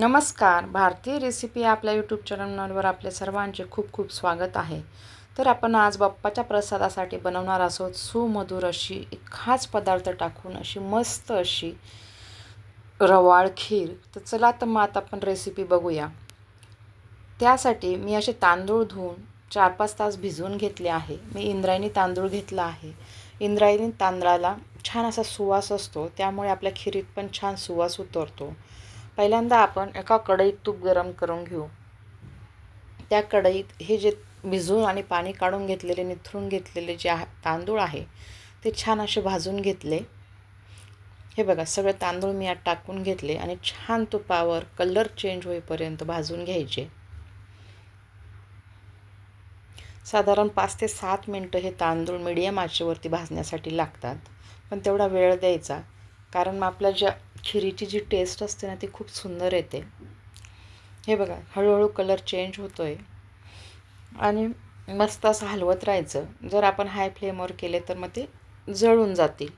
नमस्कार. भारतीय रेसिपी आपल्या यूट्यूब चॅनलवर आपले सर्वांचे खूप खूप स्वागत आहे. तर आपण आज बाप्पाच्या प्रसादासाठी बनवणार आहोत सुमधुर अशी एक खास पदार्थ टाकून अशी मस्त अशी रवाळ खीर. तर चला तर मग आता आपण रेसिपी बघूया. त्यासाठी मी असे तांदूळ धुवून चार पाच तास भिजवून घेतले आहे. मी इंद्रायणी तांदूळ घेतला आहे. इंद्रायणी तांदळाला छान असा सुवास असतो. त्यामुळे आपल्या खिरीत पण छान सुवास उतरतो. पहिल्यांदा आपण एका कढईत तूप गरम करून घेऊ. त्या कढईत हे जे भिजून आणि पाणी काढून घेतलेले निथरून घेतलेले जे तांदूळ आहे ते छान असे भाजून घेतले. हे बघा सगळे तांदूळ मी यात टाकून घेतले आणि छान तुपावर कलर चेंज होईपर्यंत भाजून घ्यायचे. साधारण पाच ते सात मिनटं हे तांदूळ मिडियम आचेवरती भाजण्यासाठी लागतात. पण तेवढा वेळ द्यायचा कारण मग आपल्या ज्या खिरीची जी टेस्ट असते ना ती खूप सुंदर येते. हे बघा हळूहळू कलर चेंज होतो आहे आणि मस्त असं हलवत राहायचं. जर आपण हाय फ्लेमवर केले तर मग ते जळून जातील.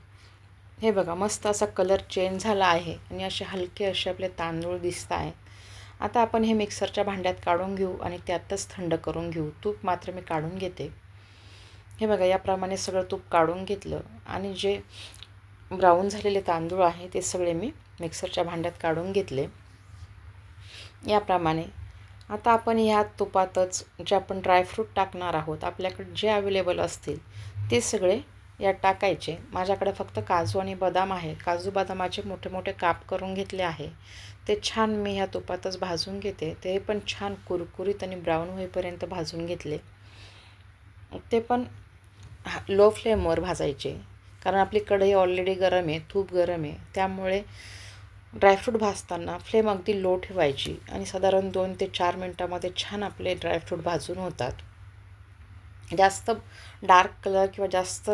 हे बघा मस्त असा कलर चेंज झाला आहे. आणि असे हलके असे आपले तांदूळ दिसत आहेत. आता आपण हे मिक्सरच्या भांड्यात काढून घेऊ आणि त्यातच थंड करून घेऊ. तूप मात्र मी काढून घेते. हे बघा याप्रमाणे सगळं तूप काढून घेतलं. आणि जे ब्राऊन झालेले तांदूळ आहे ते सगळे मी मिक्सरच्या भांड्यात काढून घेतले. याप्रमाणे आता आपण ह्या तुपातच जे आपण ड्रायफ्रूट टाकणार आहोत आपल्याकडे जे अवेलेबल असतील ते सगळे यात टाकायचे. माझ्याकडे फक्त काजू आणि बदाम आहे. काजू बदामाचे मोठे मोठे काप करून घेतले आहे. ते छान मी ह्या तुपातच भाजून घेते. ते पण छान कुरकुरीत आणि ब्राऊन होईपर्यंत भाजून घेतले. ते पण लो फ्लेमवर भाजायचे. कारण आपली कढई ऑलरेडी गरम आहे तूप गरम आहे. त्यामुळे ड्रायफ्रूट भाजताना फ्लेम अगदी लो ठेवायची आणि साधारण दोन ते चार मिनटामध्ये छान आपले ड्रायफ्रूट भाजून होतात. जास्त डार्क कलर किंवा जास्त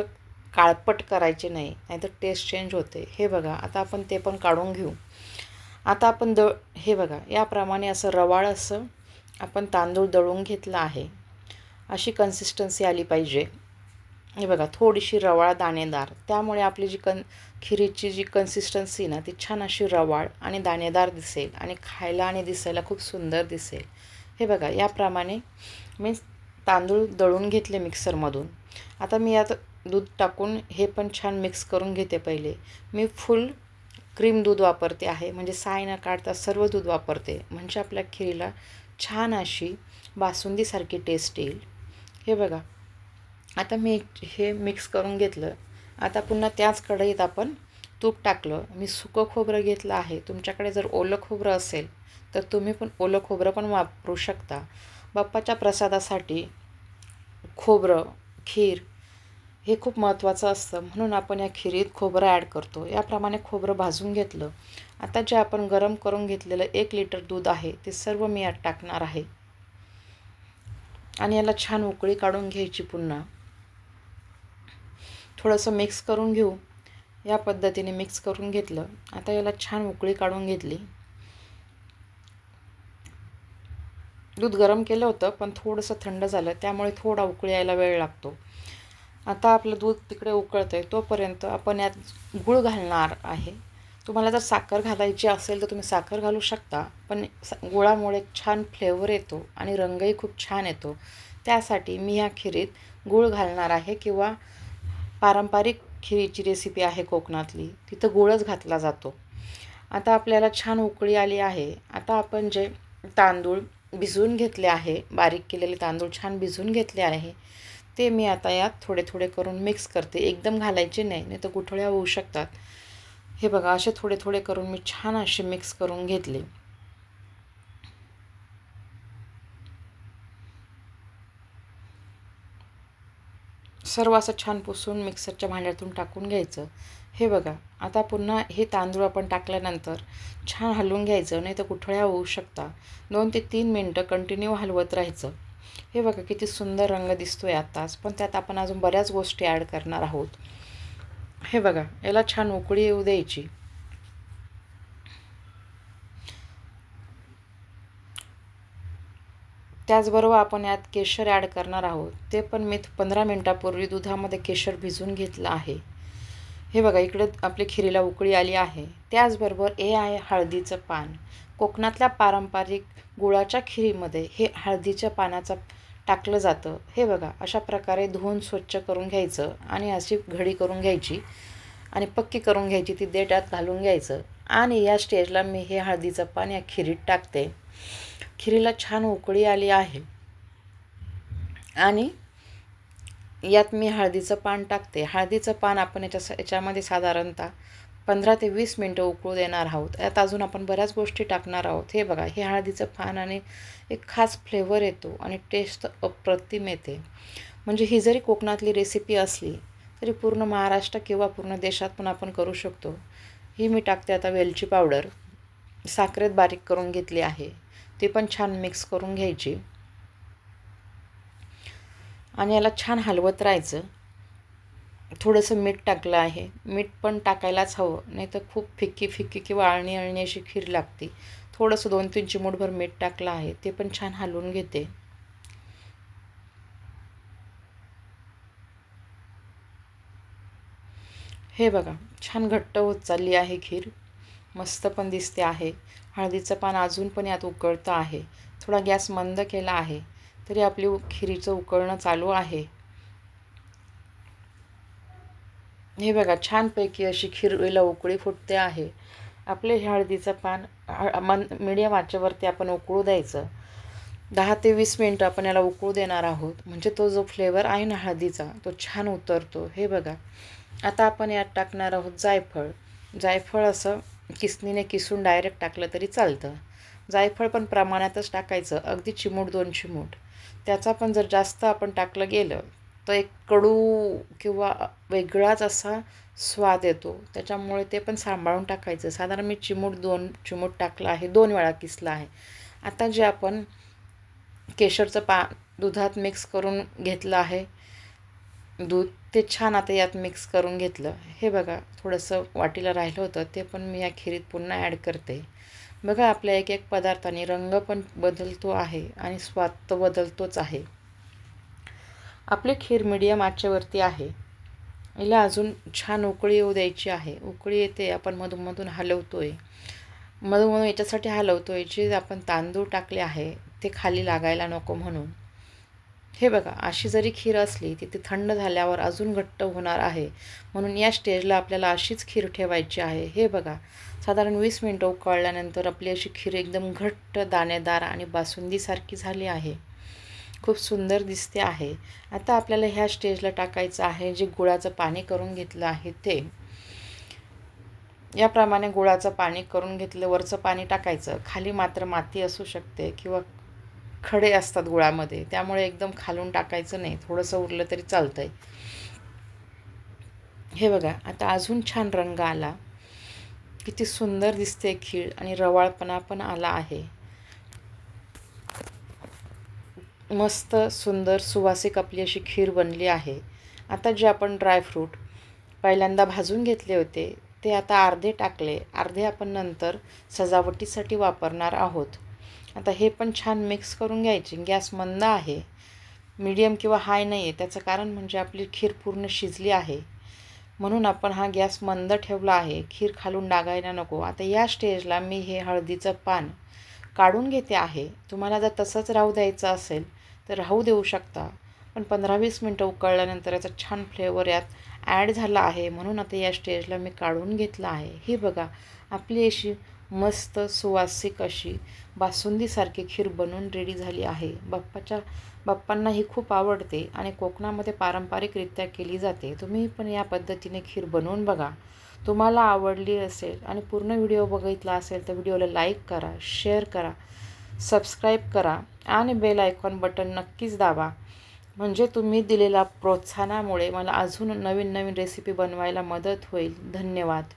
काळपट करायचे नाही नाहीतर टेस्ट चेंज होते. हे बघा आता आपण ते पण काढून घेऊ. आता आपण द हे बघा याप्रमाणे असं रवाळ असं आपण तांदूळ दळून घेतला आहे. अशी कन्सिस्टन्सी आली पाहिजे. हे बघा थोडीशी रवाळ दाणेदार. त्यामुळे आपली जी कन खिरीची जी कन्सिस्टन्सी ना ती छान अशी रवाळ आणि दाणेदार दिसेल आणि खायला आणि दिसायला खूप सुंदर दिसेल. हे बघा याप्रमाणे मी तांदूळ दळून घेतले मिक्सरमधून आता मी यात दूध टाकून हे पण छान मिक्स करून घेते पहिले. मी फुल क्रीम दूध वापरते आहे. म्हणजे साय न काढता सर्व दूध वापरते. म्हणजे आपल्या खिरीला छान अशी बासुंदीसारखी टेस्ट येईल. हे बघा आता मी हे मिक्स करून घेतलं. आता पुन्हा त्याच कढईत आपण तूप टाकलं. मी सुकं खोबरं घेतलं आहे. तुमच्याकडे जर ओलं खोबरं असेल तर तुम्ही पण ओलं खोबरं पण वापरू शकता. बाप्पाच्या प्रसादासाठी खोबरं खीर हे खूप महत्त्वाचं असतं. म्हणून आपण या खिरीत खोबरं ॲड करतो. याप्रमाणे खोबरं भाजून घेतलं. आता जे आपण गरम करून घेतलेलं एक लिटर दूध आहे ते सर्व मी यात टाकणार आहे. आणि याला छान उकळी काढून घ्यायची पुन्हा. थोडंसं मिक्स करून घेऊ. या पद्धतीने मिक्स करून घेतलं. आता याला छान उकळी काढून घेतली. दूध गरम केलं होतं पण थोडंसं थंड झालं. त्यामुळे थोडा उकळी यायला वेळ लागतो. आता आपलं दूध तिकडे उकळतं आहे तोपर्यंत आपण यात गूळ घालणार आहे. तुम्हाला जर साखर घालायची असेल तर तुम्ही साखर घालू शकता. पण गुळामुळे छान फ्लेवर येतो आणि रंगही खूप छान येतो. त्यासाठी मी ह्या खिरीत गूळ घालणार आहे किंवा पारंपरिक खिरीची रेसिपी आहे कोकणातली. तिथं गुळच घातला जातो. आता आपल्याला छान उकळी आली आहे. आता आपण जे तांदूळ भिजवून घेतले आहे बारीक केलेले तांदूळ छान भिजवून घेतले आहे ते मी आता यात थोडे थोडे करून मिक्स करते. एकदम घालायचे नाही नाही तर गुठळ्या होऊ शकतात. हे बघा असे थोडे थोडे करून मी छान असे मिक्स करून घेतले. सर्व असं छान पुसून मिक्सरच्या भांड्यातून टाकून घ्यायचं. हे बघा आता पुन्हा हे तांदूळ आपण टाकल्यानंतर छान हलवून घ्यायचं नाही तर कुठळ्या होऊ शकता. दोन ते तीन मिनटं कंटिन्यू हलवत राहायचं. हे बघा किती सुंदर रंग दिसतो आहे आत्ताच पण त्यात आपण अजून बऱ्याच गोष्टी ॲड करणार आहोत. हे बघा याला छान उकळी येऊ द्यायची. त्याचबरोबर आपण यात केशर ॲड करणार आहोत. ते पण मी पंधरा मिनटापूर्वी दुधामध्ये केशर भिजून घेतलं आहे. हे बघा इकडे आपली खिरीला उकळी आली आहे. त्याचबरोबर हे आहे हळदीचं पान. कोकणातल्या पारंपरिक गुळाच्या खिरीमध्ये हे हळदीच्या पानाचं टाकलं जातं. हे बघा अशा प्रकारे धुवून स्वच्छ करून घ्यायचं आणि अशी घडी करून घ्यायची आणि पक्की करून घ्यायची ती देठात घालून घ्यायचं. आणि या स्टेजला मी हे हळदीचं पान या खिरीत टाकते. खिरीला छान उकळी आली आहे. आणि यात मी हळदीचं पान टाकते. हळदीचं पान आपण याच्या याच्यामध्ये साधारणतः पंधरा ते वीस मिनटं उकळू देणार आहोत. यात अजून आपण बऱ्याच गोष्टी टाकणार आहोत. हे बघा हे हळदीचं पान आणि एक खास फ्लेवर येतो आणि टेस्ट अप्रतिम येते. म्हणजे ही जरी कोकणातली रेसिपी असली तरी पूर्ण महाराष्ट्र किंवा पूर्ण देशात पण आपण करू शकतो. ही मी टाकते आता वेलची पावडर. साखरेत बारीक करून घेतली आहे. ती पण छान मिक्स करून घ्यायची. आणि याला छान हलवत राहायचं. थोडंसं मीठ टाकलं आहे. मीठ पण टाकायलाच हवं नाही तर खूप फिक्की फिक्की किंवा आळणी अळणी अशी खीर लागते. थोडंसं दोन तीन चिमूटभर मीठ टाकलं आहे ते पण छान हलवून घेते. हे बघा छान घट्ट होत चालली आहे खीर. मस्त पण दिसते आहे. हळदीचं पान अजून पण यात उकळतं आहे. थोडा गॅस मंद केला आहे. तरी आपली खिरीचं उकळणं चालू आहे. हे बघा छानपैकी अशी खिरवीला उकळी फुटते आहे. आपले हळदीचं पान मन मीडियम आचेवरती आपण उकळू द्यायचं. दहा ते वीस मिनटं आपण याला उकळू देणार आहोत. म्हणजे तो जो फ्लेवर आहे ना हळदीचा तो छान उतरतो. हे बघा. आता आपण यात टाकणार आहोत जायफळ. जायफळ असं किसनीने किसून डायरेक्ट टाकलं तरी चालतं. जायफळ पण प्रमाणातच टाकायचं अगदी चिमूट दोन चिमूट. त्याचा पण जर जास्त आपण टाकलं गेलं तर एक कडू किंवा वेगळाच असा स्वाद येतो. त्याच्यामुळे ते पण सांभाळून टाकायचं. साधारण मी चिमूट दोन चिमूट टाकलं आहे दोन वेळा किसला आहे. आता जे आपण केशरचं पा दुधात मिक्स करून घेतलं आहे दूध ते छान आता यात मिक्स करून घेतलं. हे बघा थोडंसं वाटीला राहिलं होतं ते पण मी या खिरीत पुन्हा ॲड करते. बघा आपल्या एक एक पदार्थाने रंग पण बदलतो आहे आणि स्वाद तर बदलतोच आहे. आपली खीर मिडियम आचेवरती आहे. हिला अजून छान उकळी येऊ द्यायची आहे. उकळी येते आपण मधूनमधून हलवतो आहे मधूनमधून याच्यासाठी हलवतो आहे जे आपण तांदूळ टाकले आहे ते खाली लागायला नको म्हणून. हे बघा अशी जरी खीर असली ती ती थंड झाल्यावर अजून घट्ट होणार आहे. म्हणून या स्टेजला आपल्याला अशीच खीर ठेवायची आहे. हे बघा साधारण वीस मिनटं उकळल्यानंतर आपली अशी खीर एकदम घट्ट दाणेदार आणि बासुंदीसारखी झाली आहे. खूप सुंदर दिसते आहे. आता आपल्याला ह्या स्टेजला टाकायचं आहे जे गुळाचं पाणी करून घेतलं आहे ते. याप्रमाणे गुळाचं पाणी करून घेतलं वरचं पाणी टाकायचं. खाली मात्र माती असू शकते किंवा खडे असतात गुळामध्ये त्यामुळे एकदम खालून टाकायचं नाही थोडंसं उरलं तरी चालतं आहे हे बघा आता अजून छान रंग आला. किती सुंदर दिसते खीळ आणि रवाळपणा पण आला आहे. मस्त सुंदर सुवासिक आपली अशी खीर बनली आहे. आता जे आपण ड्रायफ्रूट पहिल्यांदा भाजून घेतले होते ते आता अर्धे टाकले. अर्धे आपण नंतर सजावटीसाठी वापरणार आहोत. आता हे पण छान मिक्स करून घ्यायचे. गॅस मंद आहे. मीडियम किंवा हाय नाही आहे त्याचं कारण म्हणजे आपली खीर पूर्ण शिजली आहे. म्हणून आपण हा गॅस मंद ठेवला आहे. खीर खालून डागायला नको. आता या स्टेजला मी हे हळदीचं पान काढून घेते आहे. तुम्हाला जर तसंच राहू द्यायचं असेल तर राहू देऊ शकता. पण पंधरा वीस मिनटं उकळल्यानंतर याचा छान फ्लेवर यात ॲड झाला आहे. म्हणून आता या स्टेजला मी काढून घेतलं आहे. ही बघा. आपली अशी मस्त सुवासिक अशी बासुंदीसारखी खीर बनवून रेडी झाली आहे. बाप्पाच्या बाप्पांना ही खूप आवडते आणि कोकणामध्ये पारंपरिकरित्या केली जाते. तुम्ही पण या पद्धतीने खीर बनवून बघा. तुम्हाला आवडली असेल आणि पूर्ण व्हिडिओ बघितला असेल तर व्हिडिओला लाईक करा शेअर करा सबस्क्राईब करा आणि बेल आयकॉन बटन नक्कीच दाबा. म्हणजे तुम्ही दिलेल्या प्रोत्साहनामुळे मला अजून नवीन नवीन रेसिपी बनवायला मदत होईल. धन्यवाद.